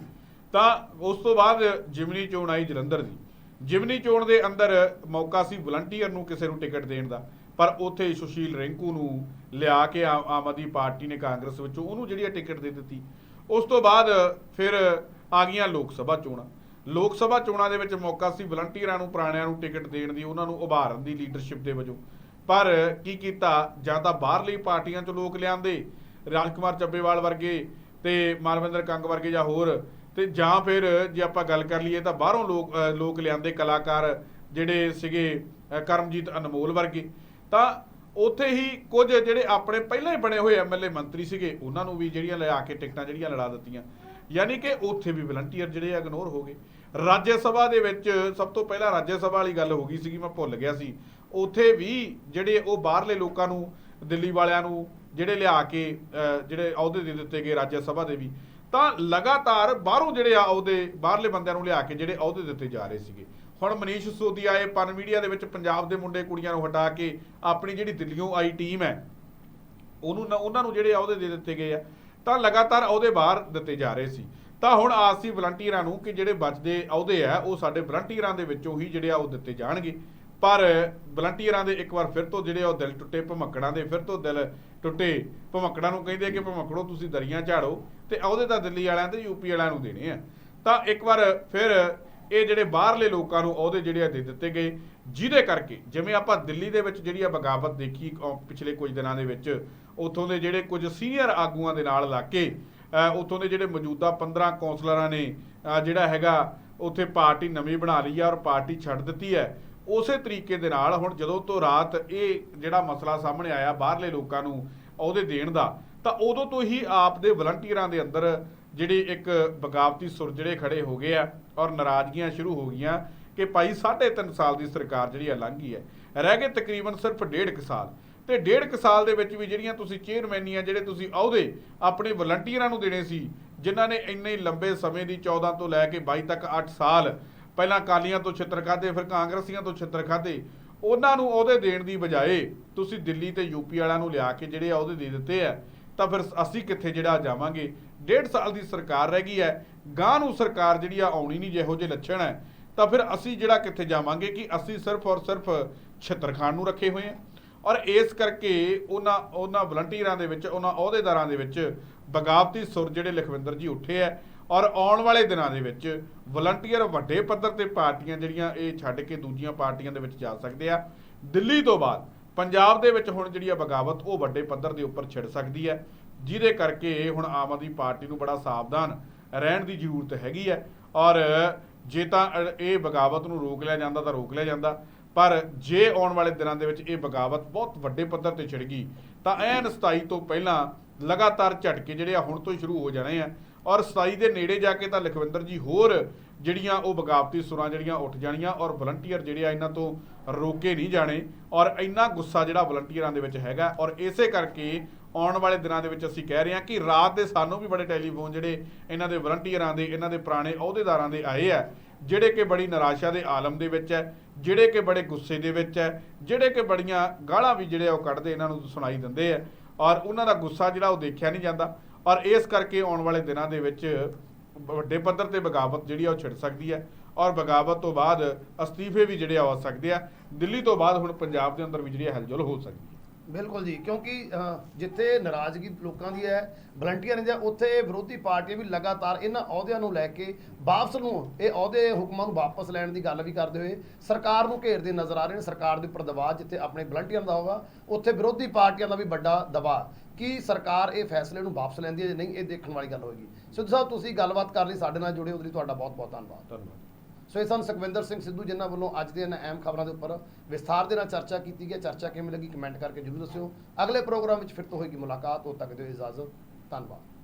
ਤਾਂ ਉਸ ਤੋਂ ਬਾਅਦ ਜਿਮਨੀ ਚੋਣ ਆਈ ਜਲੰਧਰ ਦੀ। ਜਿਮਨੀ ਚੋਣ ਦੇ ਅੰਦਰ ਮੌਕਾ ਸੀ ਵਲੰਟੀਅਰ ਨੂੰ ਕਿਸੇ ਨੂੰ ਟਿਕਟ ਦੇਣ ਦਾ, ਪਰ ਉੱਥੇ ਸੁਸ਼ੀਲ ਰਿੰਕੂ ਨੂੰ ਲਿਆ ਕੇ ਆਮ ਆਮ ਆਦਮੀ ਪਾਰਟੀ ਨੇ ਕਾਂਗਰਸ ਵਿੱਚੋਂ ਉਹਨੂੰ ਜਿਹੜੀ ਆ ਟਿਕਟ ਦੇ ਦਿੱਤੀ। ਉਸ ਤੋਂ ਬਾਅਦ ਫਿਰ ਆ ਗਈਆਂ ਲੋਕ ਸਭਾ ਚੋਣਾਂ। ਲੋਕ ਸਭਾ ਚੋਣਾਂ ਦੇ ਵਿੱਚ ਮੌਕਾ ਸੀ ਵਲੰਟੀਅਰਾਂ ਨੂੰ, ਪੁਰਾਣਿਆਂ ਨੂੰ ਟਿਕਟ ਦੇਣ ਦੀ, ਉਹਨਾਂ ਨੂੰ ਉਭਾਰਨ ਦੀ ਲੀਡਰਸ਼ਿਪ ਦੇ ਵਜੋਂ। ਪਰ ਕੀ ਕੀਤਾ? ਜਾਂ ਤਾਂ ਬਾਹਰਲੀ ਪਾਰਟੀਆਂ ਚੋਂ ਲੋਕ ਲਿਆਂਦੇ ਰਾਜਕੁਮਾਰ ਚੱਬੇਵਾਲ ਵਰਗੇ ਤੇ ਮਾਨਵਿੰਦਰ ਕੰਗ ਵਰਗੇ ਜਾਂ ਹੋਰ। ਤੇ ਜਾਂ ਫਿਰ ਜੇ ਆਪਾਂ ਗੱਲ ਕਰ ਲਈਏ ਤਾਂ ਬਾਹਰੋਂ ਲੋਕ ਲੋਕ ਲਿਆਂਦੇ ਕਲਾਕਾਰ ਜਿਹੜੇ ਸੀਗੇ ਕਰਮਜੀਤ ਅਨਮੋਲ ਵਰਗੇ। ਤਾਂ ਉੱਥੇ ਹੀ ਕੁਝ ਜਿਹੜੇ ਆਪਣੇ ਪਹਿਲਾਂ ਹੀ ਬਣੇ ਹੋਏ ਐਮਐਲਏ ਮੰਤਰੀ ਸੀਗੇ, ਉਹਨਾਂ ਨੂੰ ਵੀ ਜਿਹੜੀਆਂ ਲਿਆ ਕੇ ਟਿਕਟਾਂ ਜਿਹੜੀਆਂ ਲੜਾ ਦਿੱਤੀਆਂ। ਯਾਨੀ ਕਿ ਉੱਥੇ ਵੀ ਵਲੰਟੀਅਰ ਜਿਹੜੇ ਇਗਨੋਰ ਹੋ ਗਏ। ਰਾਜ ਸਭਾ ਦੇ ਵਿੱਚ ਸਭ ਤੋਂ ਪਹਿਲਾਂ ਰਾਜ ਸਭਾ ਵਾਲੀ ਗੱਲ ਹੋ ਗਈ ਸੀਗੀ ਮੈਂ ਭੁੱਲ ਗਿਆ ਸੀ। ਉੱਥੇ ਵੀ ਜਿਹੜੇ ਉਹ ਬਾਹਰਲੇ ਲੋਕਾਂ ਨੂੰ ਦਿੱਲੀ ਵਾਲਿਆਂ ਨੂੰ ਜਿਹੜੇ ਲਿਆ ਕੇ ਅ, ਜਿਹੜੇ ਅਹੁਦੇ ਦੇ ਦਿੱਤੇ ਗਏ ਰਾਜ ਸਭਾ ਦੇ ਵੀ ਤਾਂ ਲਗਾਤਾਰ ਬਾਹਰੋਂ ਜਿਹੜੇ ਆ ਅਹੁਦੇ ਬਾਹਰਲੇ ਬੰਦਿਆਂ ਨੂੰ ਲਿਆ ਕੇ ਜਿਹੜੇ ਅਹੁਦੇ ਦਿੱਤੇ ਜਾ ਰਹੇ ਸੀਗੇ। ਹੁਣ ਮਨੀਸ਼ ਸੋਦੀ ਆਏ ਪਨ ਮੀਡੀਆ ਦੇ ਵਿੱਚ ਪੰਜਾਬ ਦੇ ਮੁੰਡੇ ਕੁੜੀਆਂ ਨੂੰ ਹਟਾ ਕੇ ਆਪਣੀ ਜਿਹੜੀ ਦਿੱਲੀੋਂ ਆਈ ਟੀਮ ਹੈ ਉਹਨੂੰ ਨ- ਉਹਨਾਂ ਨੂੰ ਜਿਹੜੇ ਅਹੁਦੇ ਦੇ ਦਿੱਤੇ ਗਏ ਆ ਤਾਂ ਲਗਾਤਾਰ ਅਹੁਦੇ ਬਾਹਰ ਦਿੱਤੇ ਜਾ ਰਹੇ ਸੀ। ਤਾਂ ਹੁਣ ਆਸ ਸੀ ਵਲੰਟੀਅਰਾਂ ਨੂੰ ਕਿ ਜਿਹੜੇ ਬਚਦੇ ਅਹੁਦੇ ਆ, ਉਹ ਸਾਡੇ ਵਲੰਟੀਅਰਾਂ ਦੇ ਵਿੱਚੋਂ ਹੀ ਜਿਹੜੇ ਆ ਉਹ ਦਿੱਤੇ ਜਾਣਗੇ। ਪਰ ਵਲੰਟੀਅਰਾਂ ਦੇ ਇੱਕ ਵਾਰ ਫਿਰ ਤੋਂ ਜਿਹੜੇ ਆ ਉਹ ਦਿਲ ਟੁੱਟੇ, ਭਮੱਕੜਾਂ ਦੇ ਫਿਰ ਤੋਂ ਦਿਲ ਟੁੱਟੇ। ਭਮੱਕੜਾਂ ਨੂੰ ਕਹਿੰਦੇ ਕਿ ਭਮਕੜੋ, ਤੁਸੀਂ ਦਰੀਆਂ ਝਾੜੋ ਤੇ ਅਹੁਦੇ ਤਾਂ ਦਿੱਲੀ ਵਾਲਿਆਂ ਤੇ ਯੂਪੀ ਵਾਲਿਆਂ ਨੂੰ ਦੇਣੇ ਆ। ਤਾਂ ਇੱਕ ਵਾਰ ਫਿਰ ਇਹ ਜਿਹੜੇ ਬਾਹਰਲੇ ਲੋਕਾਂ ਨੂੰ ਅਹੁਦੇ ਜਿਹੜੇ ਆ ਦੇ ਦਿੱਤੇ ਗਏ, ਜਿਹਦੇ ਕਰਕੇ ਜਿਵੇਂ ਆਪਾਂ ਦਿੱਲੀ ਦੇ ਵਿੱਚ ਜਿਹੜੀ ਆ ਬਗਾਵਤ ਦੇਖੀ ਪਿਛਲੇ ਕੁਝ ਦਿਨਾਂ ਦੇ ਵਿੱਚ, ਉੱਥੋਂ ਦੇ ਜਿਹੜੇ ਕੁਝ ਸੀਨੀਅਰ ਆਗੂਆਂ ਦੇ ਨਾਲ ਲੱਗ ਕੇ ਉੱਥੋਂ ਦੇ ਜਿਹੜੇ ਮੌਜੂਦਾ 15 ਕੌਂਸਲਰਾਂ ਨੇ ਜਿਹੜਾ ਹੈਗਾ, ਉੱਥੇ ਪਾਰਟੀ ਨਵੀਂ ਬਣਾ ਲਈ ਹੈ ਔਰ ਪਾਰਟੀ ਛੱਡ ਦਿੱਤੀ ਹੈ। ਉਸੇ ਤਰੀਕੇ ਦੇ ਨਾਲ ਹੁਣ ਜਦੋਂ ਤੋਂ ਰਾਤ ਇਹ ਜਿਹੜਾ ਮਸਲਾ ਸਾਹਮਣੇ ਆਇਆ ਬਾਹਰਲੇ ਲੋਕਾਂ ਨੂੰ ਉਹਦੇ ਦੇਣ ਦਾ, ਤਾਂ ਉਦੋਂ ਤੋਂ ਹੀ ਆਪ ਦੇ ਵਲੰਟੀਅਰਾਂ ਦੇ ਅੰਦਰ ਜਿਹੜੀ ਇੱਕ ਬਗਾਵਤੀ ਸੁਰ ਜਿਹੜੇ ਖੜੇ ਹੋ ਗਏ ਆ ਔਰ ਨਾਰਾਜ਼ਗੀਆਂ ਸ਼ੁਰੂ ਹੋ ਗਈਆਂ ਕਿ ਭਾਈ 3.5 ਸਾਲ ਦੀ ਸਰਕਾਰ ਜਿਹੜੀ ਆ ਲੰਘ ਹੈ। ਰਹਿ ਗਏ ਤਕਰੀਬਨ ਸਿਰਫ ਡੇਢ ਕੁ ਸਾਲ। ਤੇ ਡੇਢ ਕੁ ਸਾਲ ਦੇ ਵਿੱਚ ਵੀ ਜਿਹੜੀਆਂ ਤੁਸੀਂ ਚੇਅਰਮੈਨੀਆਂ ਜਿਹੜੇ ਤੁਸੀਂ ਅਹੁਦੇ ਆਪਣੇ ਵਲੰਟੀਅਰਾਂ ਨੂੰ ਦੇਣੇ ਸੀ, ਜਿਨ੍ਹਾਂ ਨੇ ਇੰਨੇ ਲੰਬੇ ਸਮੇਂ ਦੀ 14 ਤੋਂ ਲੈ ਕੇ 22 ਤੱਕ 8 ਸਾਲ ਪਹਿਲਾਂ ਕਾਲੀਆਂ ਤੋਂ ਛਿੱਤਰ ਖਾਦੇ ਫਿਰ ਕਾਂਗਰਸੀਆਂ ਤੋਂ ਛਿੱਤਰ ਖਾਦੇ ਉਹਨਾਂ ਨੂੰ ਅਹੁਦੇ ਦੇਣ ਦੀ ਬਜਾਏ ਤੁਸੀਂ ਦਿੱਲੀ ਤੇ ਯੂਪੀ ਵਾਲਿਆਂ ਨੂੰ ਲਿਆ ਕੇ ਜਿਹੜੇ ਅਹੁਦੇ ਦੇ ਦਿੱਤੇ ਆ, ਤਾਂ ਫਿਰ ਅਸੀਂ ਕਿੱਥੇ ਜਿਹੜਾ ਜਾਵਾਂਗੇ? ਡੇਢ ਸਾਲ ਦੀ ਸਰਕਾਰ ਰਹਿ ਗਈ ਹੈ ਗਾਂ ਨੂੰ ਸਰਕਾਰ ਜਿਹੜੀ ਆ ਆਉਣੀ ਨਹੀਂ ਜਿਹੋ ਜਿਹੇ ਲੱਛਣ ਹੈ, ਤਾਂ ਫਿਰ ਅਸੀਂ ਜਿਹੜਾ ਕਿੱਥੇ ਜਾਵਾਂਗੇ ਕਿ ਅਸੀਂ ਸਿਰਫ ਔਰ ਸਿਰਫ ਛਿੱਤਰ ਖਾਣ ਨੂੰ ਰੱਖੇ ਹੋਏ ਹਾਂ। ਔਰ ਇਸ ਕਰਕੇ ਉਹਨਾਂ ਉਹਨਾਂ ਵਲੰਟੀਅਰਾਂ ਦੇ ਵਿੱਚ, ਉਹਨਾਂ ਅਹੁਦੇਦਾਰਾਂ ਦੇ ਵਿੱਚ ਬਗਾਵਤੀ ਸੁਰ ਜਿਹੜੇ ਲਖਵਿੰਦਰ ਜੀ ਉੱਠੇ ਆ ਔਰ ਆਉਣ ਵਾਲੇ ਦਿਨਾਂ ਦੇ ਵਿੱਚ ਵਲੰਟੀਅਰ ਵੱਡੇ ਪੱਧਰ ਤੇ ਪਾਰਟੀਆਂ ਜਿਹੜੀਆਂ ਇਹ ਛੱਡ ਕੇ ਦੂਜੀਆਂ ਪਾਰਟੀਆਂ ਦੇ ਵਿੱਚ ਜਾ ਸਕਦੇ ਆ। ਦਿੱਲੀ ਤੋਂ ਬਾਅਦ ਪੰਜਾਬ ਦੇ ਵਿੱਚ ਹੁਣ ਜਿਹੜੀ ਆ ਬਗਾਵਤ, ਉਹ ਵੱਡੇ ਪੱਧਰ ਦੇ ਉੱਪਰ ਛਿੜ ਸਕਦੀ ਹੈ ਜਿਹਦੇ ਕਰਕੇ ਹੁਣ ਆਮ ਆਦਮੀ ਪਾਰਟੀ ਨੂੰ ਬੜਾ ਸਾਵਧਾਨ ਰਹਿਣ ਦੀ ਜ਼ਰੂਰਤ ਹੈਗੀ ਹੈ ਔਰ ਜੇ ਤਾਂ ਇਹ ਬਗਾਵਤ ਨੂੰ ਰੋਕ ਲਿਆ ਜਾਂਦਾ ਤਾਂ ਰੋਕ ਲਿਆ ਜਾਂਦਾ। ਪਰ ਜੇ ਆਉਣ ਵਾਲੇ ਦਿਨਾਂ ਦੇ ਵਿੱਚ ਇਹ ਬਗਾਵਤ ਬਹੁਤ ਵੱਡੇ ਪੱਧਰ ਤੇ ਛਿੜ ਗਈ, ਤਾਂ ਐਨ 27 ਤੋਂ ਪਹਿਲਾਂ ਲਗਾਤਾਰ ਝਟਕੇ ਜਿਹੜੇ ਆ ਹੁਣ ਤੋਂ ਹੀ ਸ਼ੁਰੂ ਹੋ ਜਾਣੇ ਆ। ਔਰ 27 ਦੇ ਨੇੜੇ ਜਾ ਕੇ ਤਾਂ ਲਖਵਿੰਦਰ ਜੀ ਹੋਰ ਜਿਹੜੀਆਂ ਉਹ ਬਗਾਵਤੀ ਸੁਰਾਂ ਜਿਹੜੀਆਂ ਉੱਠ ਜਾਣੀਆਂ ਔਰ ਵਲੰਟੀਅਰ ਜਿਹੜੇ ਆ ਇਹਨਾਂ ਤੋਂ ਰੋਕੇ ਨਹੀਂ ਜਾਣੇ ਔਰ ਇੰਨਾ ਗੁੱਸਾ ਜਿਹੜਾ ਵਲੰਟੀਅਰਾਂ ਦੇ ਵਿੱਚ ਹੈਗਾ ਔਰ ਇਸੇ ਕਰਕੇ ਆਉਣ ਵਾਲੇ ਦਿਨਾਂ ਦੇ ਵਿੱਚ ਅਸੀਂ ਕਹਿ ਰਹੇ ਹਾਂ ਕਿ ਰਾਤ ਦੇ ਸਾਨੂੰ ਵੀ ਬੜੇ ਟੈਲੀਫੋਨ ਜਿਹੜੇ ਇਹਨਾਂ ਦੇ ਵਲੰਟੀਅਰਾਂ ਦੇ, ਇਹਨਾਂ ਦੇ ਪੁਰਾਣੇ ਅਹੁਦੇਦਾਰਾਂ ਦੇ ਆਏ ਆ। ਜਿਹੜੇ ਕਿ ਬੜੀ ਨਿਰਾਸ਼ਾ ਦੇ ਆਲਮ ਦੇ ਵਿੱਚ ਹੈ, ਜਿਹੜੇ ਕਿ ਬੜੇ ਗੁੱਸੇ ਦੇ ਵਿੱਚ ਹੈ, ਜਿਹੜੇ ਕਿ ਬੜੀਆਂ ਗਾਲਾਂ ਵੀ ਜਿਹੜੇ ਆ ਉਹ ਕੱਢਦੇ ਇਹਨਾਂ ਨੂੰ ਸੁਣਾਈ ਦਿੰਦੇ ਆ। ਔਰ ਉਹਨਾਂ ਦਾ ਗੁੱਸਾ ਜਿਹੜਾ ਉਹ ਦੇਖਿਆ ਨਹੀਂ ਜਾਂਦਾ। ਔਰ ਇਸ ਕਰਕੇ ਆਉਣ ਵਾਲੇ ਦਿਨਾਂ ਦੇ ਵਿੱਚ ਵੱਡੇ ਪੱਧਰ ਤੇ ਬਗਾਵਤ ਜਿਹੜੀ ਆ ਉਹ ਛਿੜ ਸਕਦੀ ਹੈ। ਔਰ ਬਗਾਵਤ ਤੋਂ ਬਾਅਦ ਅਸਤੀਫੇ ਵੀ ਜਿਹੜੇ ਆ ਸਕਦੇ ਆ। ਦਿੱਲੀ ਤੋਂ ਬਾਅਦ ਹੁਣ ਪੰਜਾਬ ਦੇ ਅੰਦਰ ਵੀ ਜਿਹੜੀ ਹਲਚਲ ਹੋ ਸਕਦੀ ਹੈ। ਬਿਲਕੁਲ ਜੀ ਕਿਉਂਕਿ ਅਹ, ਜਿੱਥੇ ਨਾਰਾਜ਼ਗੀ ਲੋਕਾਂ ਦੀ ਹੈ ਵਲੰਟੀਅਰਾਂ ਦੀ ਹੈ, ਉੱਥੇ ਵਿਰੋਧੀ ਪਾਰਟੀਆਂ ਵੀ ਲਗਾਤਾਰ ਇਹਨਾਂ ਅਹੁਦਿਆਂ ਨੂੰ ਲੈ ਕੇ ਵਾਪਸ ਨੂੰ ਇਹ ਅਹੁਦੇ ਹੁਕਮਾਂ ਨੂੰ ਵਾਪਸ ਲੈਣ ਦੀ ਗੱਲ ਵੀ ਕਰਦੇ ਹੋਏ ਸਰਕਾਰ ਨੂੰ ਘੇਰਦੇ ਨਜ਼ਰ ਆ ਰਹੇ ਨੇ ਸਰਕਾਰ ਦੇ ਉੱਪਰ ਦਬਾਅ ਜਿੱਥੇ ਆਪਣੇ ਵਲੰਟੀਅਰਾਂ ਦਾ ਹੋਗਾ ਉੱਥੇ ਵਿਰੋਧੀ ਪਾਰਟੀਆਂ ਦਾ ਵੀ ਵੱਡਾ ਦਬਾਅ ਕੀ ਸਰਕਾਰ ਇਹ ਫੈਸਲੇ ਨੂੰ ਵਾਪਸ ਲੈਂਦੀ ਹੈ ਜਾਂ ਨਹੀਂ ਇਹ ਦੇਖਣ ਵਾਲੀ ਗੱਲ ਹੋਏਗੀ। ਸਿੱਧੂ ਸਾਹਿਬ ਤੁਸੀਂ ਗੱਲਬਾਤ ਕਰ ਲਈ ਸਾਡੇ ਨਾਲ ਜੁੜੇ ਉਹਦੇ ਲਈ ਤੁਹਾਡਾ ਬਹੁਤ ਬਹੁਤ ਧੰਨਵਾਦ। ਧੰਨਵਾਦ। ਸੋ ਇਹ ਸਨ ਸੁਖਵਿੰਦਰ ਸਿੰਘ ਸਿੱਧੂ, ਜਿਨ੍ਹਾਂ ਵੱਲੋਂ ਅੱਜ ਦੇ ਇਹਨਾਂ ਅਹਿਮ ਖਬਰਾਂ ਦੇ ਉੱਪਰ ਵਿਸਥਾਰ ਦੇ ਨਾਲ ਚਰਚਾ ਕੀਤੀ ਗਈ ਚਰਚਾ ਕਿਵੇਂ ਲੱਗੀ, ਕਮੈਂਟ ਕਰਕੇ ਜਰੂਰ ਦੱਸਿਓ। ਅਗਲੇ ਪ੍ਰੋਗਰਾਮ ਵਿੱਚ ਫਿਰ ਤੋਂ ਹੋਏਗੀ ਮੁਲਾਕਾਤ। ਉਦੋਂ ਤੱਕ ਦਿਓ ਇਜਾਜ਼ਤ, ਧੰਨਵਾਦ।